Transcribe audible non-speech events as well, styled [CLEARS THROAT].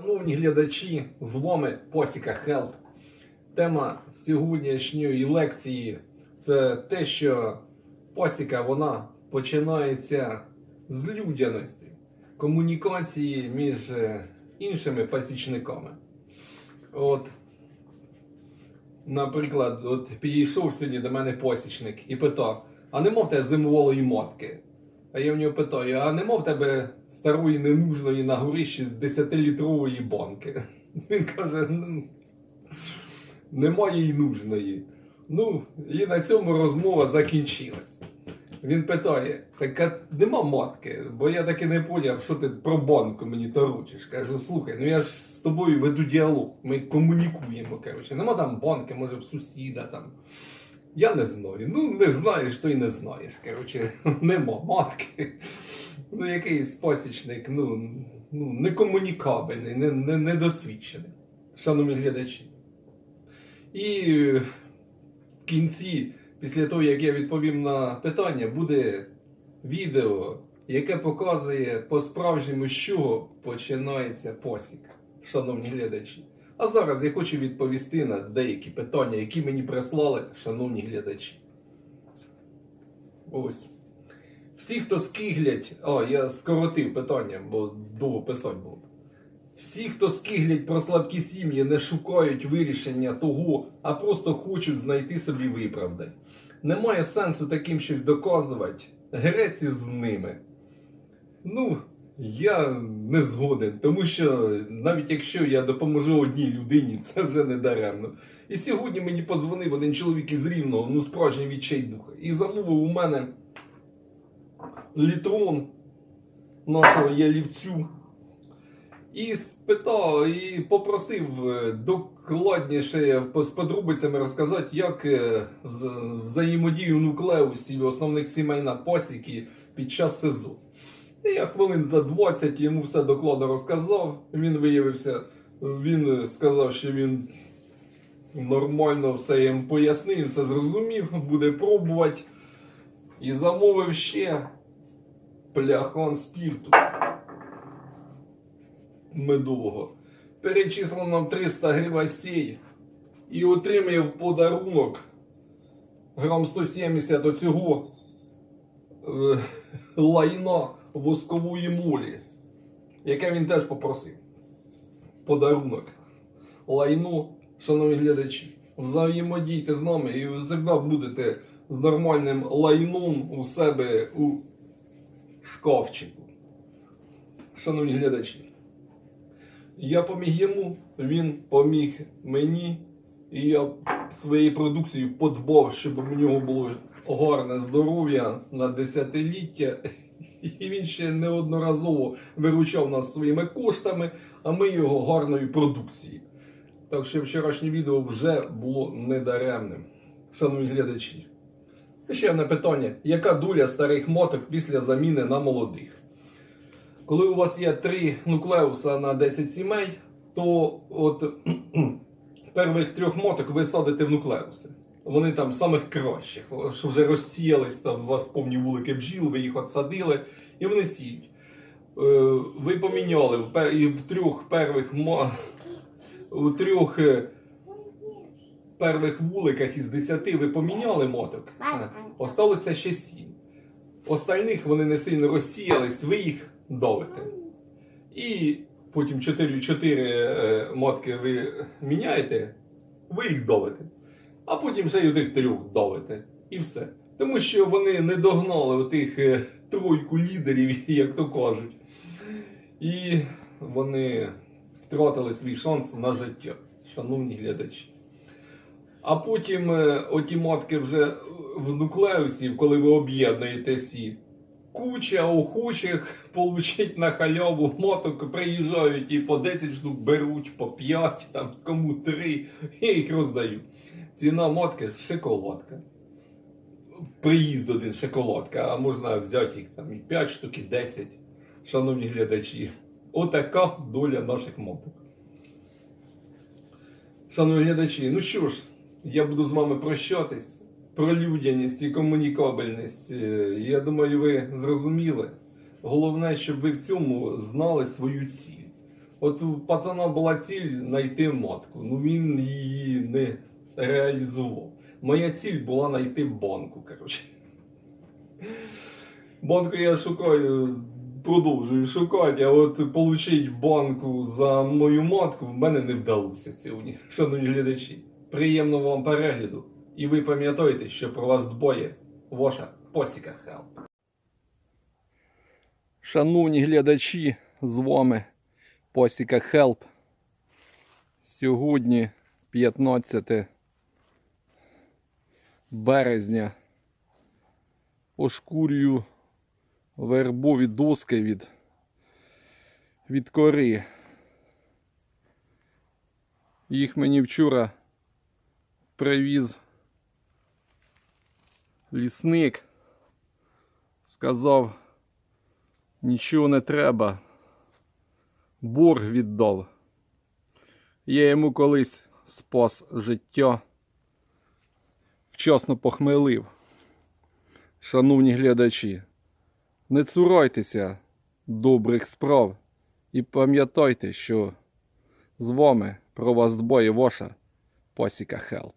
Шановні глядачі, з вами Посіка Хелп. Тема сьогоднішньої лекції це те, що посіка вона починається з людяності, комунікації між е, іншими пасічниками. От, наприклад, от підійшов сьогодні до мене посічник і питав: а нема в тебе зимової мотки? А я в нього питаю, а нема в тебе старої ненужної на горищі 10-літрової банки? [LAUGHS] Він каже, ну, немає й нужної. Ну, і на цьому розмова закінчилась. Він питає: так а нема матки, бо я таки не поняв, що ти про банку мені торочиш. Кажу, слухай, ну я ж з тобою веду діалог, ми комунікуємо. Коротше, нема там банки, може в сусіда там. Я не знаю. Ну, не знаєш, то й не знаєш. Коротше, [LAUGHS] нема матки. Ну, якийсь пасічник, ну, ну некомунікабельний, не, не, недосвідчений. Шановні глядачі. І в кінці, після того, як я відповім на питання, буде відео, яке показує по-справжньому, з чого починається посіка, шановні глядачі. А зараз я хочу відповісти на деякі питання, які мені прислали, шановні глядачі. Ось. Всі, хто скиглять, о, я скоротив питання, бо довго писати було. Всі, хто скиглять про слабкі сім'ї, не шукають вирішення того, а просто хочуть знайти собі виправдань. Немає сенсу таким щось доказувати. Греці з ними. Ну, я не згоден, тому що навіть якщо я допоможу одній людині, це вже не даремно. І сьогодні мені подзвонив один чоловік із Рівного, ну справжній відчайдуха, і замовив у мене літрон нашого ялівцю. І спитав, і попросив е, докладніше з подробицями розказати, як е, взаємодію нуклеусів основних сімей на пасіки під час сезону. Я хвилин за 20 йому все докладно розказав. Він виявився, він сказав, що він нормально все їм пояснив, все зрозумів, буде пробувати. І замовив ще пляхон спірту медового. Перечислив нам 300 гривасей і отримав подарунок грам 170 оцього е, лайна воскової молі, яке він теж попросив. Подарунок. Лайно, шановні глядачі, взаємодійте з нами і ви завжди будете з нормальним лайном у себе у шкафчику. Шановні глядачі. Я поміг йому, він поміг мені, і я своєю продукцією подбав, щоб у нього було гарне здоров'я на десятиліття. І він ще неодноразово виручав нас своїми коштами, а ми його гарною продукцією. Так що вчорашнє відео вже було недаремним. Шановні глядачі. Ще одне питання: яка доля старих моток після заміни на молодих? Коли у вас є три нуклеуса на 10 сімей, то от [CLEARS THROAT] перших трьох моток ви садите в нуклеуси. Вони там самих кращих, що вже розсіялись, там у вас повні вулики бджіл, ви їх отсадили, і вони сіють. Е, Ви поміняли в, трьох первих у трьох е, первих вуликах із десяти ви поміняли моток. Осталося ще сім. Остальних вони не сильно розсіялись, ви їх давите. І потім 4, 4 е, мотки ви міняєте, ви їх давите. А потім ще й отих трьох давите. І все. Тому що вони не догнали отих е, тройку лідерів, [LAUGHS] як то кажуть. І вони втратили свій шанс на життя, шановні глядачі. А потім е, оті матки вже в нуклеусі, коли ви об'єднуєте всі, куча охочих получить на халяву моток, приїжджають і по 10 штук беруть, по 5, там кому 3, я їх роздаю. Ціна мотки шоколадка. Приїзд один шоколадка, а можна взяти їх там і 5 штук, і 10. Шановні глядачі, отака доля наших моток. Шановні глядачі, ну що ж, я буду з вами прощатись про людяність і комунікабельність. Е, Я думаю, ви зрозуміли. Головне, щоб ви в цьому знали свою ціль. От у пацана була ціль знайти матку. Ну він її не реалізував. Моя ціль була знайти банку, коротше. Банку я шукаю, продовжую шукати, а от отримати банку за мою матку в мене не вдалося сьогодні, [LAUGHS] шановні глядачі. Приємного вам перегляду. І ви пам'ятаєте, що про вас дбає ваша посіка Хелп. Шановні глядачі, з вами Посіка Хелп. Сьогодні 15 березня. Ошкурюю вербові доски від, від кори. Їх мені вчора привіз лісник. Сказав, нічого не треба. Борг віддав. Я йому колись спас життя. Вчасно похмелив. Шановні глядачі, не цурайтеся добрих справ і пам'ятайте, що з вами про вас дбає ваша Посіка Хелп.